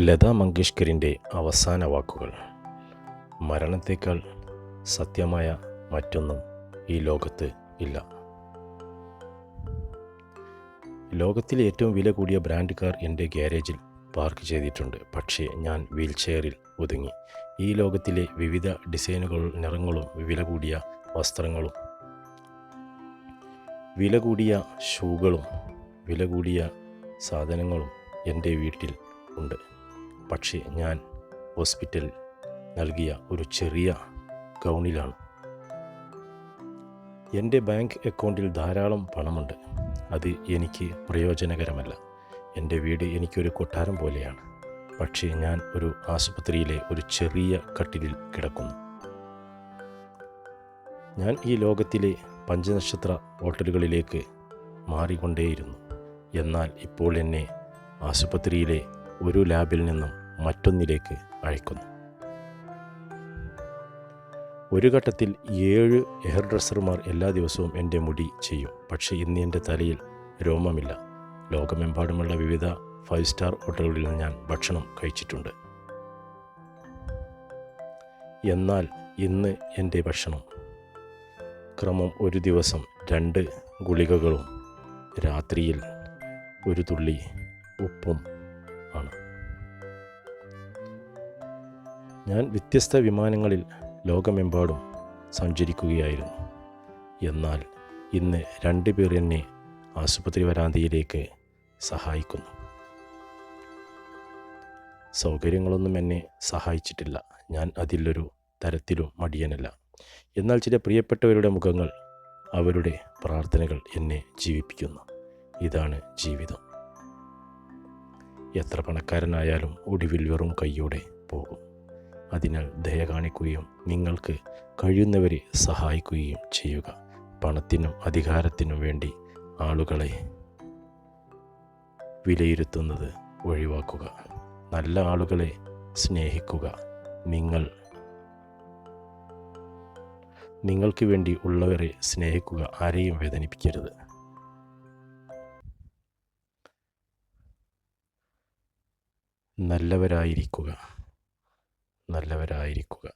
ലതാ മങ്കേഷ്കറിന്റെ അവസാന വാക്കുകൾ. മരണത്തേക്കാൾ സത്യമായ മറ്റൊന്നും ഈ ലോകത്ത് ഇല്ല. ലോകത്തിലെ ഏറ്റവും വില കൂടിയ ബ്രാൻഡ് കാർ എന്റെ ഗ്യാരേജിൽ പാർക്ക് ചെയ്തിട്ടുണ്ട്. പക്ഷേ ഞാൻ വീൽ ചെയറിൽ ഒതുങ്ങി. ഈ ലോകത്തിലെ വിവിധ ഡിസൈനുകളും നിറങ്ങളും വില കൂടിയ വസ്ത്രങ്ങളും വില കൂടിയ ഷൂകളും വില കൂടിയ സാധനങ്ങളും എന്റെ വീട്ടിൽ ഉണ്ട്. പക്ഷേ ഞാൻ ഹോസ്പിറ്റൽ നൽകിയ ഒരു ചെറിയ ഗൗണിലാണ്. എന്റെ ബാങ്ക് അക്കൗണ്ടിൽ ധാരാളം പണമുണ്ട്. അത് എനിക്ക് പ്രയോജനകരമല്ല. എന്റെ വീട് എനിക്കൊരു കൊട്ടാരം പോലെയാണ്. പക്ഷേ ഞാൻ ഒരു ആശുപത്രിയിലെ ഒരു ചെറിയ കട്ടിലിൽ കിടക്കുന്നു. ഞാൻ ഈ ലോകത്തിലെ പഞ്ചനക്ഷത്ര ഹോട്ടലുകളിലേക്ക് മാറിക്കൊണ്ടേയിരുന്നു. എന്നാൽ ഇപ്പോൾ എന്നെ ആശുപത്രിയിലെ ഒരു ലാബിൽ നിന്നും മറ്റൊന്നിലേക്ക് അയക്കുന്നു. ഒരു ഘട്ടത്തിൽ ഏഴ് ഹെയർ ഡ്രസ്സർമാർ എല്ലാ ദിവസവും എന്റെ മുടി ചെയ്യും. പക്ഷേ ഇന്ന് എന്റെ തലയിൽ രോമമില്ല. ലോകമെമ്പാടുമുള്ള വിവിധ ഫൈവ് സ്റ്റാർ ഹോട്ടലുകളിൽ ഞാൻ ഭക്ഷണം കഴിച്ചിട്ടുണ്ട്. എന്നാൽ ഇന്ന് എന്റെ ഭക്ഷണം ക്രമം ഒരു ദിവസം രണ്ട് ഗുളികകളും രാത്രിയിൽ ഒരു തുള്ളി ഉപ്പും ഞാൻ വ്യത്യസ്ത വിമാനങ്ങളിൽ ലോകമെമ്പാടും സഞ്ചരിക്കുകയായിരുന്നു. എന്നാൽ ഇന്ന് രണ്ട് പേർ എന്നെ ആശുപത്രി വരാന്തയിലേക്ക് സഹായിക്കുന്നു. സൗകര്യങ്ങളൊന്നും എന്നെ സഹായിച്ചിട്ടില്ല. ഞാൻ അതിലൊരു തരത്തിലും മടിയനല്ല. എന്നാൽ ചില പ്രിയപ്പെട്ടവരുടെ മുഖങ്ങൾ അവരുടെ പ്രാർത്ഥനകൾ എന്നെ ജീവിപ്പിക്കുന്നു. ഇതാണ് ജീവിതം. എത്ര പണക്കാരനായാലും ഒടുവിൽ വെറും കൈയോടെ പോകും. അതിനാൽ ദയ കാണിക്കുകയും നിങ്ങൾക്ക് കഴിയുന്നവരെ സഹായിക്കുകയും ചെയ്യുക. പണത്തിനും അധികാരത്തിനും വേണ്ടി ആളുകളെ വിലയിരുത്തുന്നത് ഒഴിവാക്കുക. നല്ല ആളുകളെ സ്നേഹിക്കുക. നിങ്ങൾ നിങ്ങൾക്ക് വേണ്ടി ഉള്ളവരെ സ്നേഹിക്കുക ആരെയും വേദനിപ്പിക്കരുത്. നല്ലവരായിരിക്കുക. നല്ലവരായിരിക്കുക.